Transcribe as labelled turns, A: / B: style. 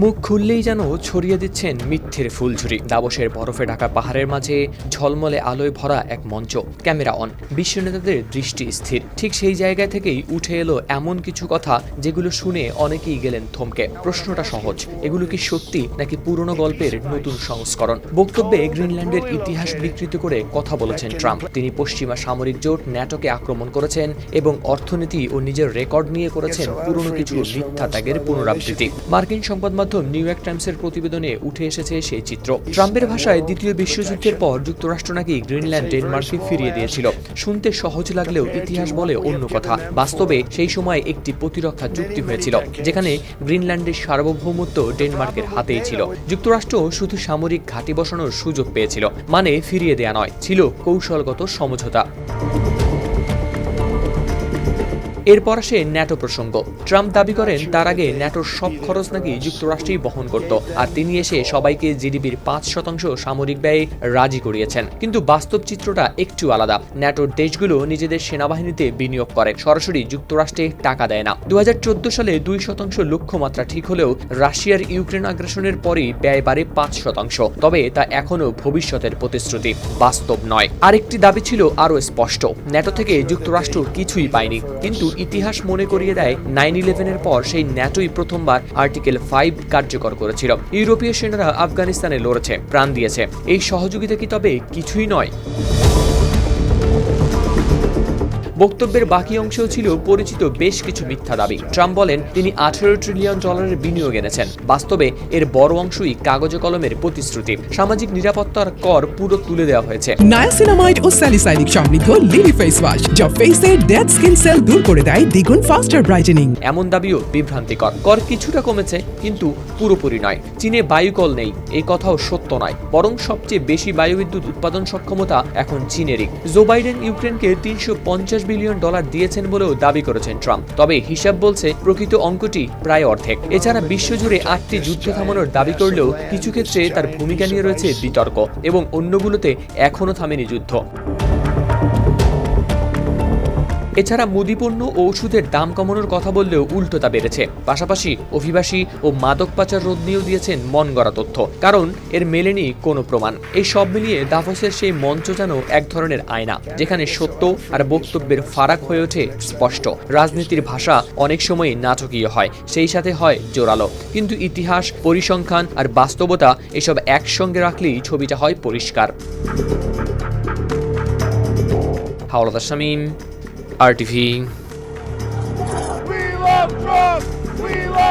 A: মুখ খুললেই যেন ছড়িয়ে দিচ্ছেন মিথ্যের ফুলঝুরি। দাবসের বরফে ঢাকা পাহাড়ের মাঝে ঝলমলে আলোয় ভরা এক মঞ্চ। Camera on. বিশ্ব নেতাদের দৃষ্টি স্থির। ঠিক সেই জায়গা থেকেই উঠে এলো এমন কিছু কথা যেগুলো শুনে অনেকেই গেলেন থমকে। প্রশ্নটা সহজ। এগুলো কি সত্যি নাকি পুরনো গল্পের নতুন সংস্করণ? বক্তব্যে গ্রিনল্যান্ডের ইতিহাস বিকৃত করে কথা বলেছেন ট্রাম্প। তিনি পশ্চিমা সামরিক জোট ন্যাটোকে আক্রমণ করেছেন এবং অর্থনীতি ও নিজের রেকর্ড নিয়ে করেছেন পুরনো কিছু মিথ্যা ত্যাগের পুনরাবৃত্তি। মার্কিন সংবাদ মাধ্যম নিউ ইয়র্ক টাইমসের প্রতিবেদনে উঠে এসেছে সেই চিত্র। ট্রাম্পের ভাষায় দ্বিতীয় বিশ্বযুদ্ধের পর যুক্তরাষ্ট্র নাকি গ্রিনল্যান্ড, ডেনমার্ককে ফিরিয়ে দিয়েছিল। শুনতে সহজ লাগলেও ইতিহাস বলে অন্য কথা। বাস্তবে সেই সময় একটি প্রতিরক্ষা চুক্তি হয়েছিল, যেখানে গ্রিনল্যান্ডের সার্বভৌমত্ব ডেনমার্কের হাতেই ছিল। যুক্তরাষ্ট্র শুধু সামরিক ঘাঁটি বসানোর সুযোগ পেয়েছিল মানে ফিরিয়ে দেয়া নয়, ছিল কৌশলগত সমঝোতা। এরপর আসে ন্যাটো প্রসঙ্গ। ট্রাম্প দাবি করেন, তার আগে ন্যাটোর সব খরচ নাকি যুক্তরাষ্ট্রই বহন করত, আর তিনি এসে সবাইকে জিডিপির পাঁচ শতাংশ সামরিক ব্যয়ে রাজি করিয়েছেন। কিন্তু বাস্তব চিত্রটা একটু আলাদা। ন্যাটোর দেশগুলো নিজেদের সেনাবাহিনীতে বিনিয়োগ করে, সরাসরি যুক্তরাষ্ট্রে টাকা দেয় না। দু হাজার চোদ্দ সালে দুই শতাংশ লক্ষ্যমাত্রা ঠিক হলেও রাশিয়ার ইউক্রেন আগ্রাসনের পরই ব্যয় বাড়ে পাঁচ শতাংশ। তবে তা এখনও ভবিষ্যতের প্রতিশ্রুতি, বাস্তব নয়। আরেকটি দাবি ছিল আরও স্পষ্ট। ন্যাটো থেকে যুক্তরাষ্ট্র কিছুই পায়নি, কিন্তু ইতিহাস মনে করিয়ে দেয় নাইন ইলেভেনের পর সেই ন্যাটোই প্রথমবার আর্টিকেল ফাইভ কার্যকর করেছিল। ইউরোপীয় সেনারা আফগানিস্তানে লড়েছে, প্রাণ দিয়েছে। এই সহযোগিতা কি তবে কিছুই নয়। বক্তব্যের বাকি অংশেও ছিল পরিচিত বেশ কিছু মিথ্যা দাবি। ট্রাম্প বলেন তিনি আঠেরো ট্রিলিয়ন ডলারের বিনিয়োগ এনেছেন। বাস্তবে এর বড় অংশই কাগজে কলমের প্রতিশ্রুতি। সামাজিক নিরাপত্তার কর পুরো তুলে দেওয়া হয়েছে।
B: নায়াসিনামাইড ও সমৃদ্ধ লিলি ফেস ওয়াশ যা ফেসের ডেড স্কিন সেল দূর করে দেয় দ্বিগুণ ফাস্টার ব্রাইটেনিং
A: এমন দাবিও বিভ্রান্তিকর। কর কিছুটা কমেছে কিন্তু পুরোপুরি নয়। চীনে বায়ুকল নেই এই কথাও সত্য নয়। বরং সবচেয়ে বেশি বায়ুবিদ্যুৎ উৎপাদন সক্ষমতা এখন চীনেরই। জো বাইডেন ইউক্রেনকে তিনশো পঞ্চাশ বিলিয়ন ডলার দিয়েছেন বলেও দাবি করেছেন ট্রাম্প। তবে হিসাব বলছে প্রকৃত অঙ্কটি প্রায় অর্ধেক। এছাড়া বিশ্বজুড়ে আটটি যুদ্ধ থামানোর দাবি করলেও কিছু ক্ষেত্রে তার ভূমিকা নিয়ে রয়েছে বিতর্ক এবং অন্যগুলোতে এখনও থামেনি যুদ্ধ। এছাড়া মুদিপণ্য ওষুধের দাম কমানোর কথা বললেও উল্টো তা বেড়েছে। পাশাপাশি অভিবাসী ও মাদক পাচার রোধ নিয়েও দিয়েছেন মন গড়া তথ্য। কারণ এর মেলেনি কোনো প্রমাণ। এই সব মিলিয়ে দাভসের সেই মঞ্চ যেন এক ধরনের আয়না, যেখানে সত্য আর বক্তব্যের ফারাক হয়ে ওঠে স্পষ্ট। রাজনীতির ভাষা অনেক সময় নাটকীয় হয়, সেই সাথে হয় জোরালো। কিন্তু ইতিহাস, পরিসংখ্যান আর বাস্তবতা এসব একসঙ্গে রাখলেই ছবিটা হয় পরিষ্কার। Howlader Shamim. RTV. We love Trump! We love